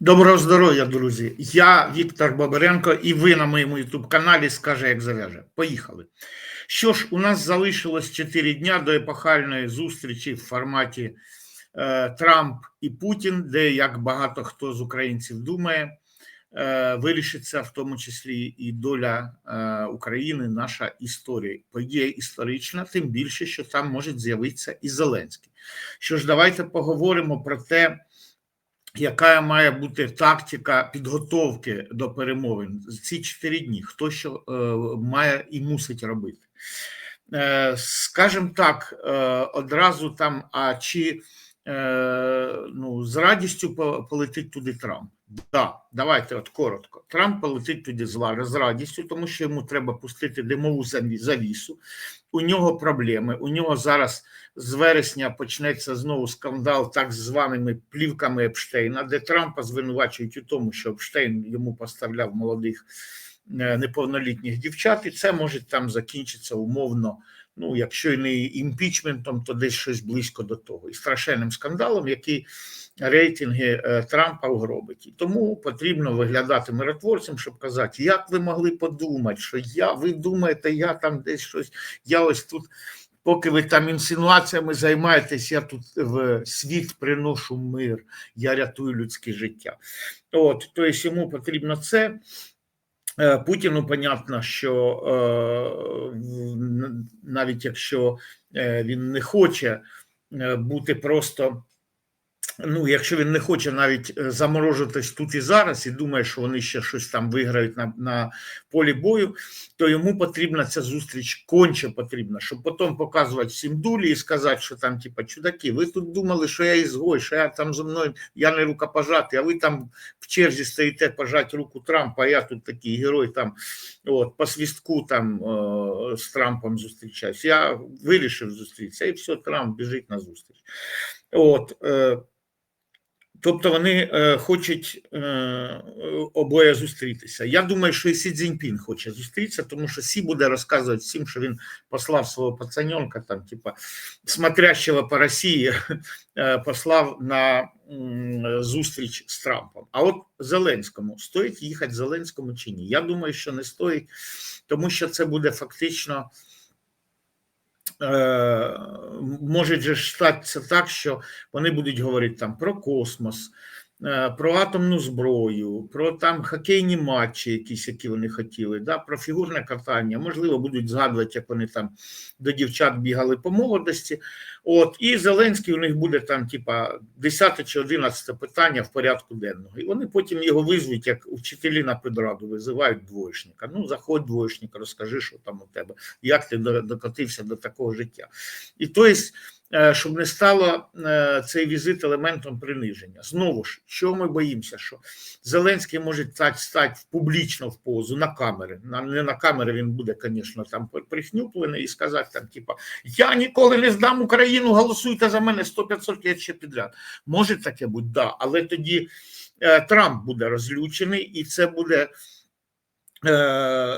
Доброго здоров'я, друзі! Я Віктор Бабаренко, і ви на моєму youtube каналі скаже, як зав'яже. Поїхали. Що ж, у нас залишилось 4 дня до епохальної зустрічі в форматі е, Трамп і Путін, де, як багато хто з українців думає, е, вирішиться в тому числі і доля е, України, наша історія. Подія історична, тим більше, що там може з'явитися і Зеленський. Що ж, давайте поговоримо про те яка має бути тактика підготовки до перемовин ці чотири дні? Хто що е, має і мусить робити? Е, Скажімо так, е, одразу там, а чи ну, з радістю полетить туди Трамп? Да, давайте от коротко. Трамп полетить туди з радістю, тому що йому треба пустити димову завісу. У нього проблеми. У нього зараз з вересня почнеться знову скандал так званими плівками Епштейна, де Трампа звинувачують у тому, що Епштейн йому поставляв молодих е, неповнолітніх дівчат, і це може там закінчитися умовно. Ну, якщо і не імпічментом, то десь щось близько до того, і страшенним скандалом, який рейтинги е, Трампа угробить. І тому потрібно виглядати миротворцем, щоб казати, як ви могли подумати, що я, ви думаєте, я там десь щось, я ось тут. Поки ви там інсинуаціями займаєтесь, я тут в світ приношу мир, я рятую людське життя. От, тобто йому потрібно це. Е, Путіну понятно, що е, навіть якщо він не хоче бути просто Ну, якщо він не хоче навіть е, заморожуватись тут і зараз, і думає, що вони ще щось там виграють на на полі бою, то йому потрібна ця зустріч конче потрібна, щоб потім показувати всім дулі і сказати, що там, типа, чудаки, ви тут думали, що я ізгой, що я там зі мною, я не рукопожатий, а ви там в черзі стоїте пожати руку Трампа, а я тут такий герой там от, по свістку там о, з Трампом зустрічаюсь. Я вирішив зустрітися, і все, Трамп біжить на зустріч. От, е, Тобто вони е, хочуть е, обоє зустрітися. Я думаю, що і Сі Цзіньпін хоче зустрітися, тому що Сі буде розказувати всім, що він послав свого пацаньонка, там, типа смотрящого по Росії, е, послав на м, зустріч з Трампом. А от Зеленському стоїть їхати Зеленському чи ні? Я думаю, що не стоїть, тому що це буде фактично. Е, може ж статися так, що вони будуть говорити там про космос, про атомну зброю, про там хокейні матчі, якісь, які вони хотіли, да, про фігурне катання. Можливо, будуть згадувати, як вони там до дівчат бігали по молодості. От, І Зеленський у них буде там, типа, 10 чи 11 питання в порядку денного. І вони потім його визвуть, як вчителі на педраду визивають двоєшника. Ну, заходь, двоєшник, розкажи, що там у тебе, як ти докотився до такого життя. І тобто. Е, щоб не стало е, цей візит елементом приниження. Знову ж, що ми боїмося, що Зеленський може стати публічно в позу на камери. Не на камери він буде, звісно, там прихнюплений і сказати там, типа, я ніколи не здам Україну, голосуйте за мене 100-500 лет ще підряд. Може таке бути, да, але тоді е, Трамп буде розлючений, і це буде.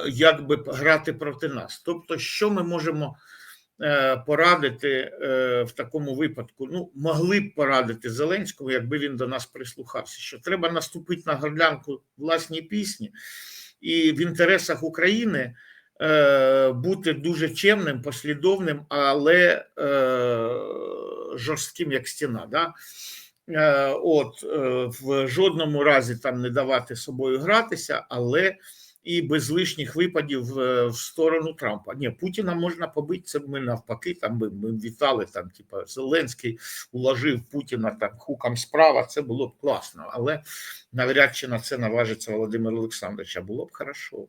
Якби грати проти нас, тобто, що ми можемо порадити е, в такому випадку. Ну, могли б порадити Зеленському, якби він до нас прислухався, що треба наступити на горлянку власній пісні, і в інтересах України е, бути дуже чемним, послідовним, але жорстким як стіна. Да? От в жодному разі там не давати собою гратися, але і без лишніх випадів е, в сторону Трампа. Ні, Путіна можна побити, це ми навпаки. Там ми, ми вітали там, типа Зеленський уложив Путіна там хуком справа. Це було б класно, але навряд чи на це наважиться Володимир Олександрович. А було б хорошо.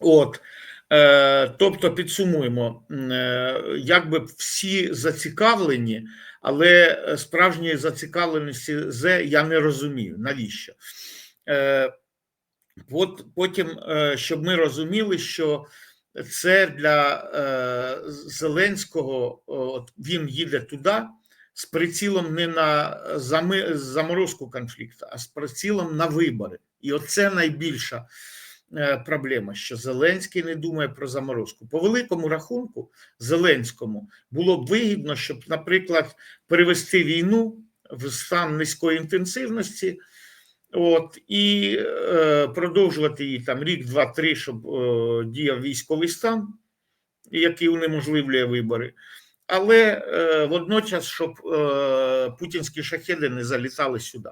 От. Е, тобто підсумуємо, е, якби всі зацікавлені, але справжньої зацікавленості з я не розумію навіщо. От потім, е, щоб ми розуміли, що це для е, Зеленського от він їде туди з прицілом не на заморозку конфлікту, а з прицілом на вибори. І оце найбільша е, проблема, що Зеленський не думає про заморозку. По великому рахунку, Зеленському було б вигідно, щоб, наприклад, перевести війну в стан низької інтенсивності, от, і е, продовжувати її там рік, два, три, щоб е, діяв військовий стан, який унеможливлює вибори. Але е, водночас, щоб е, путінські шахеди не залітали сюди.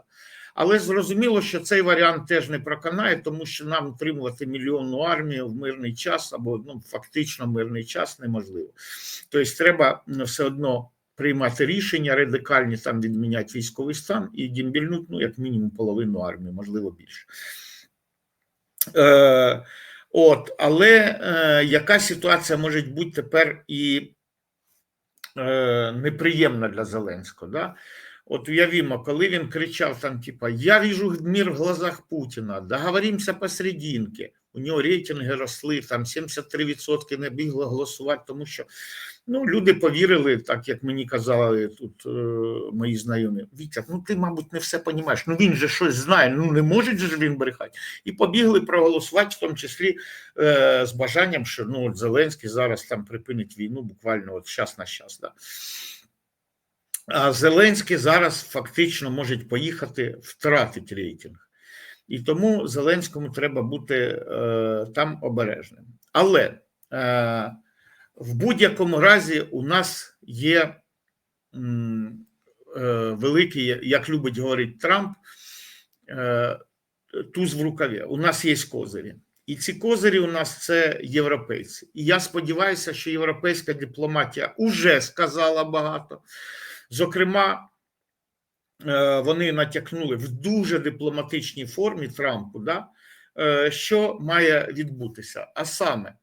Але зрозуміло, що цей варіант теж не проканає, тому що нам утримувати мільйонну армію в мирний час або ну, фактично мирний час неможливо. Тобто, треба все одно приймати рішення радикальні там відміняти військовий стан і дімбільнуть, ну, як мінімум, половину армії, можливо, більше. Е, От, але е, яка ситуація може бути тепер і е, неприємна для Зеленського? Да? От уявімо, коли він кричав там, типа, я вижу мир в глазах Путіна, договоримося посерединки. У нього рейтинги росли, там 73% не бігло голосувати, тому що ну, люди повірили, так як мені казали тут е, мої знайомі. Вітя, ну ти, мабуть, не все розумієш. Ну він же щось знає, ну не може же він брехати. І побігли проголосувати, в тому числі е, з бажанням, що ну, от Зеленський зараз там припинить війну буквально от час на час. Да. А Зеленський зараз фактично може поїхати втратить рейтинг. І тому Зеленському треба бути е, там обережним. Але е, в будь-якому разі у нас є е, великий, як любить говорити Трамп, е, туз в рукаві. У нас є козирі. І ці козирі у нас це європейці. І я сподіваюся, що європейська дипломатія вже сказала багато. Зокрема, е, вони натякнули в дуже дипломатичній формі Трампу, да, що має відбутися. А саме,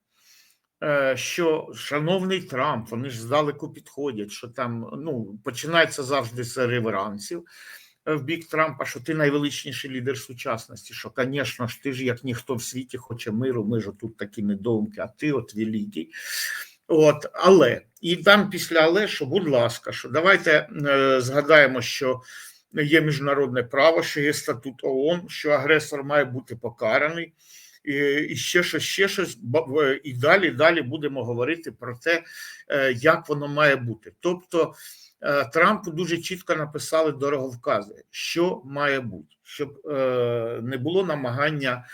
що шановний Трамп, вони ж здалеку підходять, що там ну, починається завжди з реверансів в бік Трампа, що ти найвеличніший лідер сучасності, що, звісно ж, ти ж як ніхто в світі хоче миру, ми ж тут такі недоумки, а ти от великий. От, але і там після але, що, будь ласка, що давайте е, згадаємо, що є міжнародне право, що є статут ООН, що агресор має бути покараний, і, ще щось, ще щось, і далі, далі будемо говорити про те, е, як воно має бути. Тобто е, Трампу дуже чітко написали дороговкази, що має бути, щоб е, не було намагання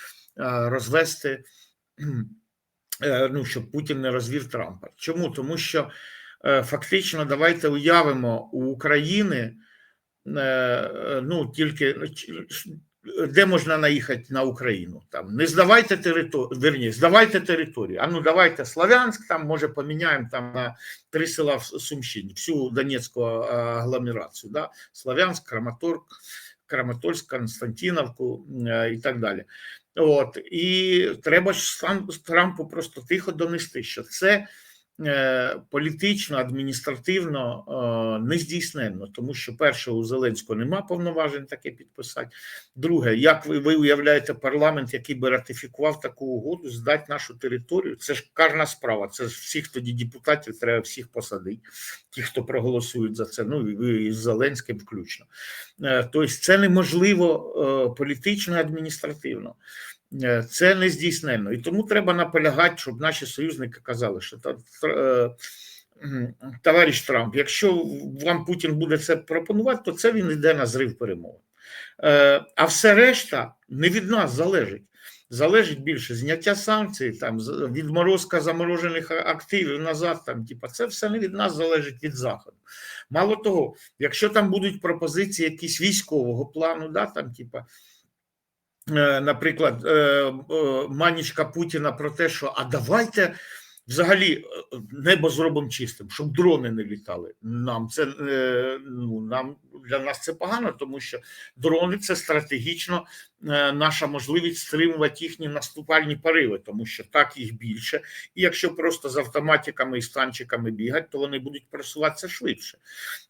розвести. Ну, щоб Путін не розвів Трампа. Чому? Тому що фактично давайте уявимо у України ну тільки де можна наїхати на Україну. Там не здавайте територію, верні, здавайте територію. А ну давайте Славянськ, там може поміняємо там на три села в Сумщині, всю Донецьку агломерацію. Да? Славянськ, Краматорськ, Краматорськ, Константиновку і так далі. От і треба ж сам Трампу просто тихо донести, що це е, політично, адміністративно е, не тому що перше у Зеленського нема повноважень таке підписати. Друге, як ви, ви уявляєте парламент, який би ратифікував таку угоду, здати нашу територію? Це ж карна справа. Це ж всіх тоді депутатів треба всіх посадити, ті, хто проголосують за це. Ну і із Зеленським включно. Е, тобто, це неможливо е, політично адміністративно. Е, це не здійсненно. І тому треба наполягати, щоб наші союзники казали, що товариш Трамп, якщо вам Путін буде це пропонувати, то це він йде на зрив перемоги. А все решта не від нас залежить. Залежить більше зняття санкцій, там відморозка заморожених активів назад. Там, типа, це все не від нас залежить від заходу. Мало того, якщо там будуть пропозиції якісь військового плану, да, там, типа, Е, наприклад, е, е, манічка Путіна про те, що а давайте взагалі небо зробимо чистим, щоб дрони не літали. Нам це ну нам для нас це погано, тому що дрони це стратегічно наша можливість стримувати їхні наступальні пориви, тому що так їх більше. І якщо просто з автоматиками і станчиками бігати, то вони будуть просуватися швидше.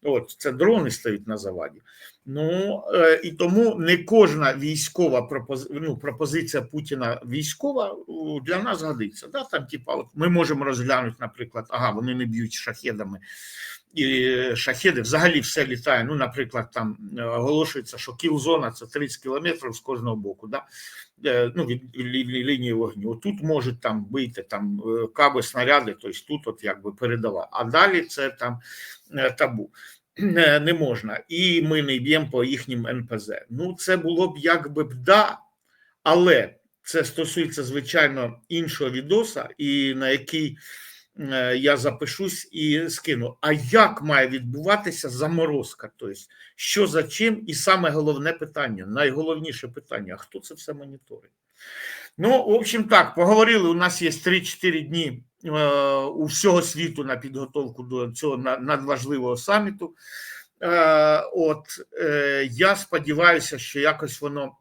От це дрони стають на заваді. Ну е, і тому не кожна військова пропози... ну, пропозиція Путіна військова для нас годиться. Да? Там, типа, от ми можемо розглянути, наприклад, ага, вони не б'ють шахедами. І шахеди взагалі все літає. Ну, наприклад, там е, оголошується, що кіл-зона це 30 кілометрів з кожного боку. Да? Е, ну, від лінії вогню. Тут можуть там бити там каби, снаряди, тобто тут от якби передавати. А далі це там табу. е, не можна, і ми не б'ємо по їхнім НПЗ. Ну, це було б якби б да, але це стосується звичайно іншого відоса, і на який е, я запишусь і скину. А як має відбуватися заморозка? Тобто, що за чим? І саме головне питання, найголовніше питання: хто це все моніторить? Ну, в общем, так, поговорили. У нас є 3-4 дні е, у всього світу на підготовку до цього надважливого саміту. Е, От е, я сподіваюся, що якось воно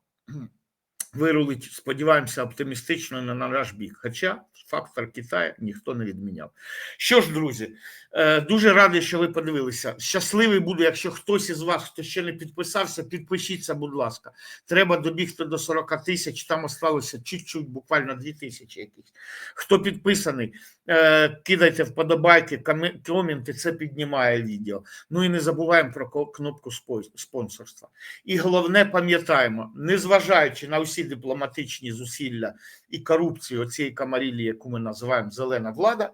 вирулить, сподіваємося, оптимістично на наш бік. Хоча фактор Китаю ніхто не відміняв. Що ж, друзі, е, дуже радий, що ви подивилися. Щасливий буду, якщо хтось із вас, хто ще не підписався, підпишіться, будь ласка. Треба добігти до 40 тисяч, там осталося чуть-чуть, буквально 2 тисячі якісь. Хто підписаний, е, кидайте вподобайки, коме- коменти, це піднімає відео. Ну і не забуваємо про кнопку спонсорства. І головне, пам'ятаємо, незважаючи на всі дипломатичні зусилля і корупцію цієї камарілі, яку ми називаємо зелена влада,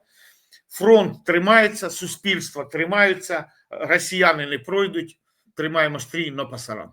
фронт тримається, суспільство тримається, росіяни не пройдуть. Тримаємо стрій, на пасарам.